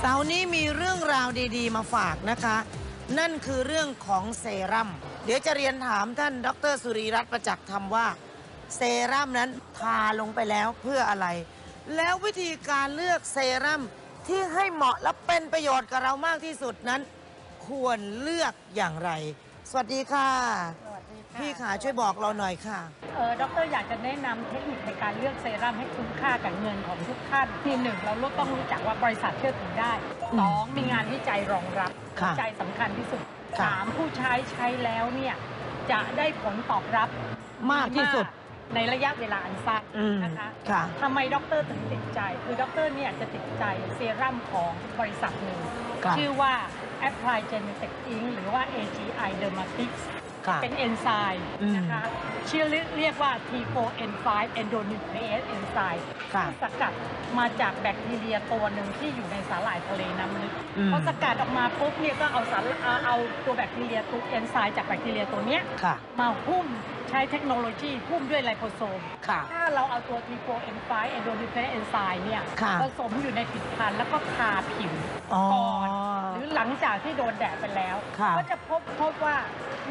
เสาร์นี้มีเรื่องราวดี ๆ มาฝากนะคะ นั่นคือเรื่องของเซรั่ม เดี๋ยวจะเรียนถามท่านดรสุริรัตน์ประจักษ์ธรรมว่า เซรั่มนั้นทาลงไปแล้วเพื่ออะไร แล้ววิธีการเลือกเซรั่มที่ให้เหมาะและเป็นประโยชน์กับเรามากที่สุดนั้น ควรเลือกอย่างไร สวัสดีค่ะสวัสดีค่ะ พี่ขาช่วยบอกเราหน่อยค่ะ เออดรอยากจะแนะนำเทคนิคในการเลือกเซรั่มให้คุ้มค่ากับเงินของทุกท่านที่หนึ่งเราต้องรู้จักว่าบริษัทเชื่อถือได้อืมสองมีงานวิจัยรองรับค่ะวิจัยสำคัญที่สุดค่ะ สามผู้ใช้ใช้แล้วเนี่ยจะได้ผลตอบรับมากที่สุดในระยะเวลาอันสั้นอืมนะคะค่ะ ทำไมดรถึงติดใจ คือดรเนี่ยจะติดใจเซรั่มของบริษัทหนึ่ง ค่ะ ชื่อว่า Apply Genetic Inc. หรือว่า AGI Dermatics ค่ะเป็นเอนไซม์อืมนะคะชื่อเรียกว่า T4N5 Endonuclease Enzyme ค่ะที่สกัดมาจากแบคทีเรียตัวหนึ่งที่อยู่ในสาหร่ายทะเลน้ำลึกอืมพอสกัดออกมาปุ๊บเนี่ยก็เอาสารเอาเอาตัวแบคทีเรียตัวเอนไซม์จากแบคทีเรียตัวเนี้ยค่ะมาหุ้มใช้เทคโนโลยีหุ้มด้วยไลโปโซมค่ะถ้าเราเอาตัว T4N5 Endonuclease Enzyme เนี่ยค่ะผสมอยู่ในผลิตภัณฑ์แล้วก็ทาผิวอ๋อก่อนหรือห ลังจากที่โดนแดดไปแล้ว ค่ะ ก็จะพบพบว่า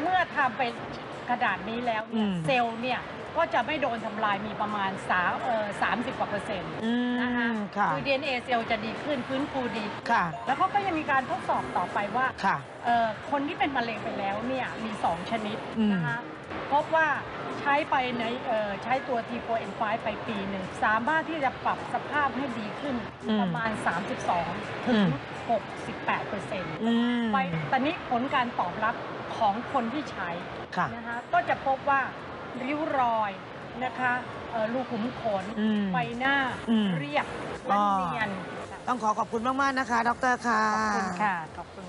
เมื่อทำไป ขนาดนี้แล้วเนี่ยอืม เซลล์เนี่ยก็จะไม่โดนทำลายมีประมาณสามเอ่อสามสิบกว่าเปอร์เซ็นต์อืนะคะมค่ะ คือ DNA เซลล์จะดีขึ้นฟื้นฟูดี ค่ะ แล้วเขาก็ยังมีการทดสอบต่อไปว่า ค่ะ เอ่อคนที่เป็นมะเร็งไปแล้วเนี่ยมี 2 ชนิดอืม นะคะพบว่าใช้ไปในเอ่อใช้ตัว T4N5 ไปปีหนึ่ง สามารถที่จะปรับสภาพให้ดีขึ้นประมาณ 32 ถึง 68เปอร์เซ็นต์อืมไปตอนนี้ผลการตอบรับของคนที่ใช้ค่ะ นะคะก็จะพบว่าริ้วรอยนะคะเอ่อรูขุมขนอืมใบหน้าอืมเรียบและอ๋อ เนียนต้องขอขอบคุณมาก ๆ นะคะ ดรค่ะ ขอบคุณค่ะ ขอบคุณ